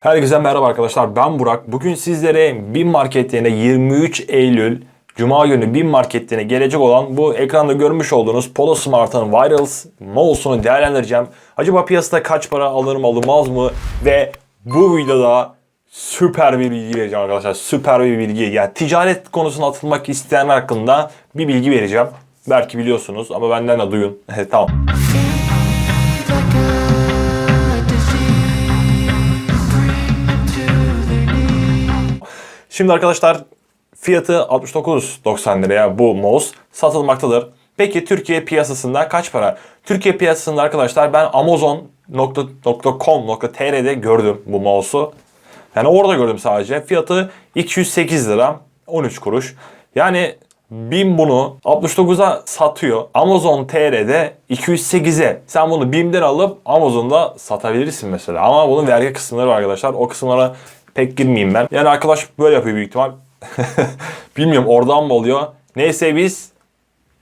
Herkese merhaba arkadaşlar ben Burak. Bugün sizlere BİM marketlerine 23 Eylül Cuma günü BİM marketlerine gelecek olan bu ekranda görmüş olduğunuz Polo Smart'ın Virals mouse'unu değerlendireceğim. Acaba piyasada kaç para alırım alınmaz mı? Ve bu videoda süper bir bilgi vereceğim arkadaşlar. Süper bir bilgi. Yani ticaret konusuna atılmak isteyen hakkında bir bilgi vereceğim. Belki biliyorsunuz ama benden de duyun. tamam. Şimdi arkadaşlar fiyatı 69.90 liraya bu mouse satılmaktadır. Peki Türkiye piyasasında kaç para? Türkiye piyasasında arkadaşlar ben amazon.com.tr'de gördüm bu mouse'u. Yani orada gördüm sadece. Fiyatı 208 lira 13 kuruş. Yani BİM bunu 69'a satıyor. Amazon TR'de 208'e. Sen bunu BİM'den alıp Amazon'da satabilirsin mesela. Ama bunun vergi kısımları var arkadaşlar. O kısımlara pek girmeyeyim ben. Yani arkadaş böyle yapıyor büyük ihtimal. Bilmiyorum oradan mı oluyor. Neyse biz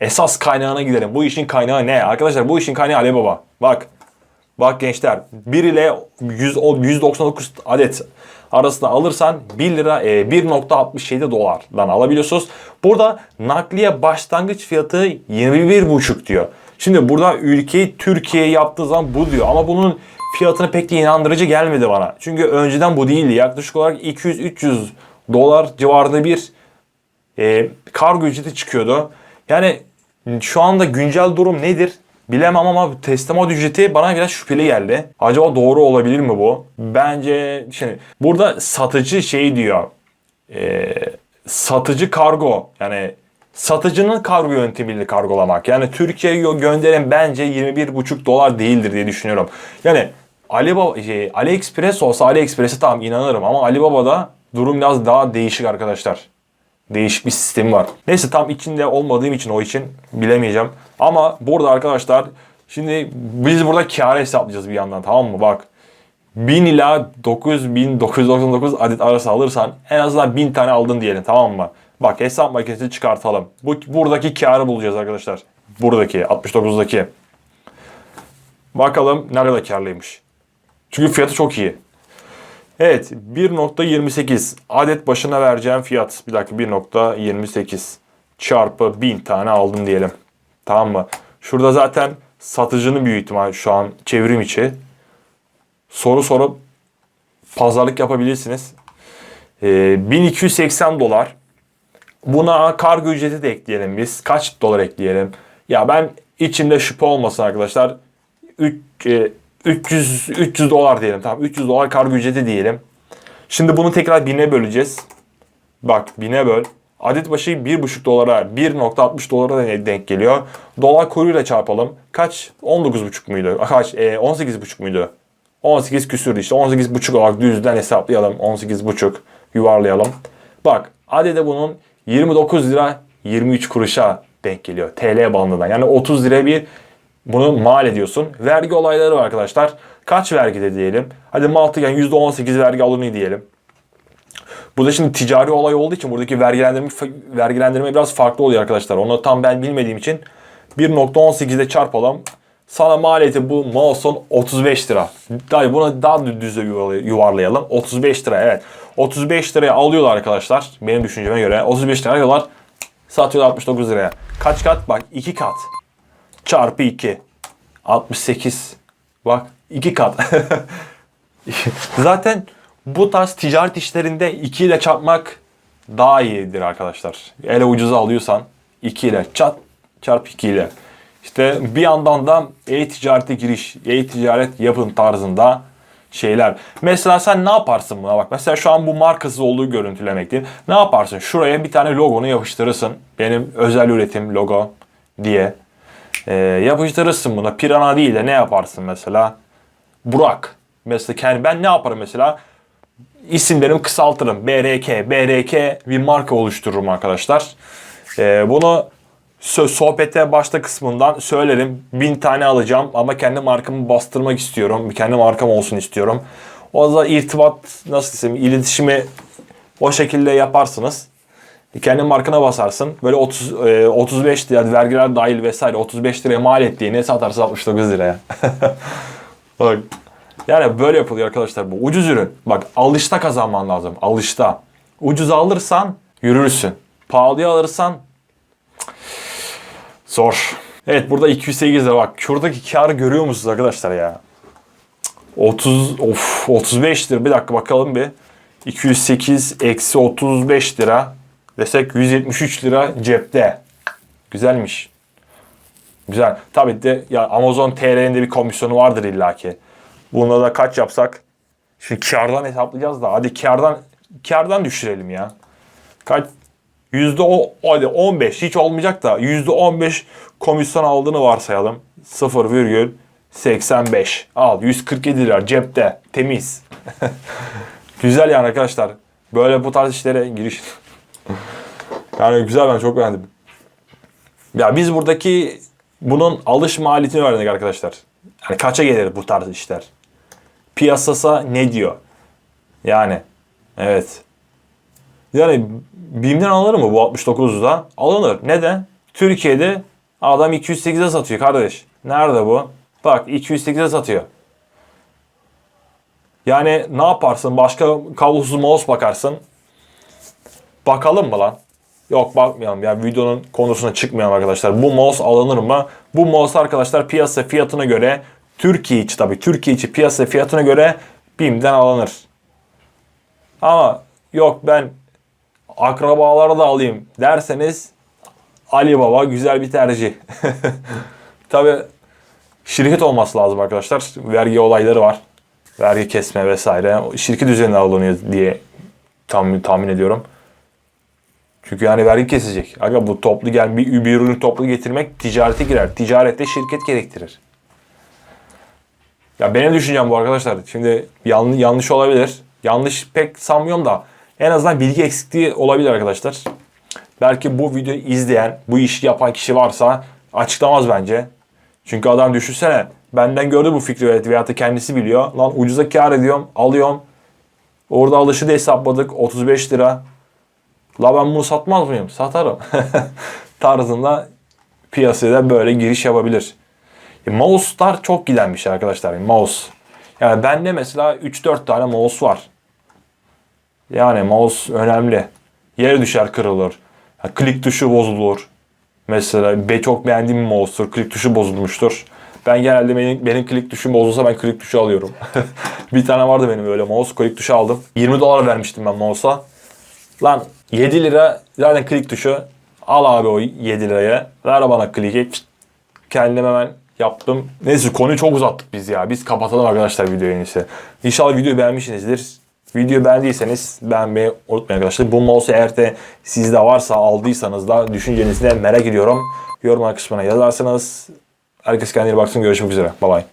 esas kaynağına gidelim. Bu işin kaynağı ne? Arkadaşlar bu işin kaynağı Alibaba. Bak. Bak gençler 1 ile 100, 199 adet arasında alırsan 1 lira e, 1.67 dolardan alabiliyorsunuz. Burada nakliye başlangıç fiyatı 21.5 diyor. Şimdi burada ülkeyi Türkiye yaptığı zaman bu diyor ama bunun fiyatını pek de inandırıcı gelmedi bana. Çünkü önceden bu değildi. Yaklaşık olarak 200-300 dolar civarında bir e, kargo ücreti çıkıyordu. Yani şu anda güncel durum nedir? Bilemem ama teslimat ücreti bana biraz şüpheli geldi. Acaba doğru olabilir mi bu? Bence şimdi burada satıcı şey diyor. E, satıcı kargo yani satıcının kargo yöntemiyle kargolamak. Yani Türkiye'ye gönderen bence 21,5 dolar değildir diye düşünüyorum. Yani Alibaba, şey, AliExpress olsa AliExpress'e tamam inanırım ama Alibaba'da durum biraz daha değişik arkadaşlar. Değişik bir sistemi var. Neyse tam içinde olmadığım için o için bilemeyeceğim. Ama burada arkadaşlar şimdi biz burada kâr hesaplayacağız bir yandan tamam mı? Bak 1000 ila 9999 adet arası alırsan en azından 1000 tane aldın diyelim tamam mı? Bak hesap makinesi çıkartalım. Bu buradaki karı bulacağız arkadaşlar. Buradaki 69'daki. Bakalım ne kadar karlıymış. Çünkü fiyatı çok iyi. Evet 1.28 adet başına vereceğim fiyat. Bir dakika 1.28 çarpı 1000 tane aldım diyelim. Tamam mı? Şurada zaten satıcının büyük ihtimal şu an çevrim içi. Soru sorup pazarlık yapabilirsiniz. Ee, 1280 dolar. Buna kargo ücreti de ekleyelim biz. Kaç dolar ekleyelim? Ya ben içimde şüphe olmasın arkadaşlar. 3, e, 300 300 dolar diyelim. Tamam 300 dolar kargo ücreti diyelim. Şimdi bunu tekrar bine böleceğiz. Bak bine böl. Adet başı 1,5 dolara 1.60 dolara denk geliyor. Dolar kuruyla çarpalım. Kaç? 19,5 muydu? Kaç? E, 18,5 muydu? 18 küsürdü işte. 18,5 olarak düzden hesaplayalım. 18,5 yuvarlayalım. Bak adede bunun 29 lira 23 kuruşa denk geliyor. TL bandından. Yani 30 lira bir bunu mal ediyorsun. Vergi olayları var arkadaşlar. Kaç vergide diyelim? Hadi mantıken %18 vergi alınıyor diyelim. Burada şimdi ticari olay olduğu için buradaki vergilendirme, vergilendirme biraz farklı oluyor arkadaşlar. Onu tam ben bilmediğim için 1.18'de çarpalım. Sana maliyeti bu mouse'un 35 lira. Daha buna daha düz yuvarlayalım. 35 lira evet. 35 liraya alıyorlar arkadaşlar. Benim düşünceme göre 35 liraya alıyorlar. Satıyorlar 69 liraya. Kaç kat? Bak 2 kat. Çarpı 2. 68. Bak 2 kat. Zaten bu tarz ticaret işlerinde 2 ile çarpmak daha iyidir arkadaşlar. Ele ucuza alıyorsan 2 ile çat çarp 2 ile. İşte bir yandan da e-ticarete giriş, e-ticaret yapın tarzında şeyler. Mesela sen ne yaparsın buna bak. Mesela şu an bu markasız olduğu görüntülemektir. Ne yaparsın? Şuraya bir tane logonu yapıştırırsın. Benim özel üretim logo diye. Ee, yapıştırırsın buna. Pirana değil de ne yaparsın mesela? Burak. Mesela kendi ben ne yaparım mesela? İsimlerimi kısaltırım. BRK. BRK bir marka oluştururum arkadaşlar. Ee, bunu sohbete başta kısmından söylerim. Bin tane alacağım ama kendi markamı bastırmak istiyorum. Kendi markam olsun istiyorum. O zaman irtibat nasıl desem iletişimi o şekilde yaparsınız. Kendi markana basarsın. Böyle 30 e, 35 lira vergiler dahil vesaire 35 liraya mal ettiğini satarsın 69 liraya. Bak. Yani böyle yapılıyor arkadaşlar bu. Ucuz ürün. Bak alışta kazanman lazım. Alışta. Ucuz alırsan yürürsün. Pahalıya alırsan zor. Evet burada 208 lira bak. Şuradaki karı görüyor musunuz arkadaşlar ya? 30 of 35 lira. Bir dakika bakalım bir. 208 eksi 35 lira desek 173 lira cepte. Güzelmiş. Güzel. Tabii de ya Amazon TR'nin de bir komisyonu vardır illaki. Bunda da kaç yapsak? Şimdi kardan hesaplayacağız da hadi kardan kardan düşürelim ya. Kaç yüzde o hadi 15 hiç olmayacak da yüzde 15 komisyon aldığını varsayalım. 0,85 al 147 lira cepte temiz. güzel yani arkadaşlar. Böyle bu tarz işlere giriş. Yani güzel ben çok beğendim. Ya biz buradaki bunun alış maliyetini öğrendik arkadaşlar. Yani kaça gelir bu tarz işler? Piyasasa ne diyor? Yani evet. Yani BİM'den alınır mı bu 69'da? Alınır. Neden? Türkiye'de adam 208'e satıyor kardeş. Nerede bu? Bak 208'e satıyor. Yani ne yaparsın? Başka kablosuz mouse bakarsın. Bakalım mı lan? Yok bakmayalım ya videonun konusuna çıkmayalım arkadaşlar. Bu mouse alınır mı? Bu mouse arkadaşlar piyasa fiyatına göre Türkiye içi tabii Türkiye içi piyasa fiyatına göre BİM'den alınır. Ama yok ben akrabalara da alayım derseniz Ali Baba güzel bir tercih. tabii şirket olması lazım arkadaşlar. Vergi olayları var. Vergi kesme vesaire. Şirket üzerinden alınıyor diye tahmin, tahmin ediyorum. Çünkü yani vergi kesecek. Aga bu toplu gel bir, bir ürünü toplu getirmek ticarete girer. Ticarette şirket gerektirir. Ya benim düşüncem bu arkadaşlar. Şimdi yanlış, yanlış olabilir. Yanlış pek sanmıyorum da en azından bilgi eksikliği olabilir arkadaşlar. Belki bu videoyu izleyen, bu işi yapan kişi varsa açıklamaz bence. Çünkü adam düşünsene benden gördü bu fikri veyahut da kendisi biliyor. Lan ucuza kar ediyorum, alıyorum. Orada alışı da hesapladık 35 lira. La ben bunu satmaz mıyım? Satarım. Tarzında piyasaya böyle giriş yapabilir. E, mouse'lar çok giden bir şey arkadaşlar. Mouse. Yani bende mesela 3-4 tane mouse var. Yani mouse önemli. Yere düşer kırılır. Ha, klik tuşu bozulur. Mesela be çok beğendiğim bir mouse'tur. Klik tuşu bozulmuştur. Ben genelde benim, benim klik tuşum bozulsa ben klik tuşu alıyorum. bir tane vardı benim öyle mouse. Klik tuşu aldım. 20 dolar vermiştim ben mouse'a. Lan 7 lira zaten klik tuşu. Al abi o 7 liraya. Ver bana kliki. Kendim hemen yaptım. Neyse konuyu çok uzattık biz ya. Biz kapatalım arkadaşlar videoyu en iyisi. İnşallah videoyu beğenmişsinizdir. Videoyu beğendiyseniz beğenmeyi unutmayın arkadaşlar. Bu mouse eğer de sizde varsa aldıysanız da düşüncenizi de merak ediyorum. Yorumlar kısmına yazarsanız. Herkes kendine baksın. Görüşmek üzere. Bye bye.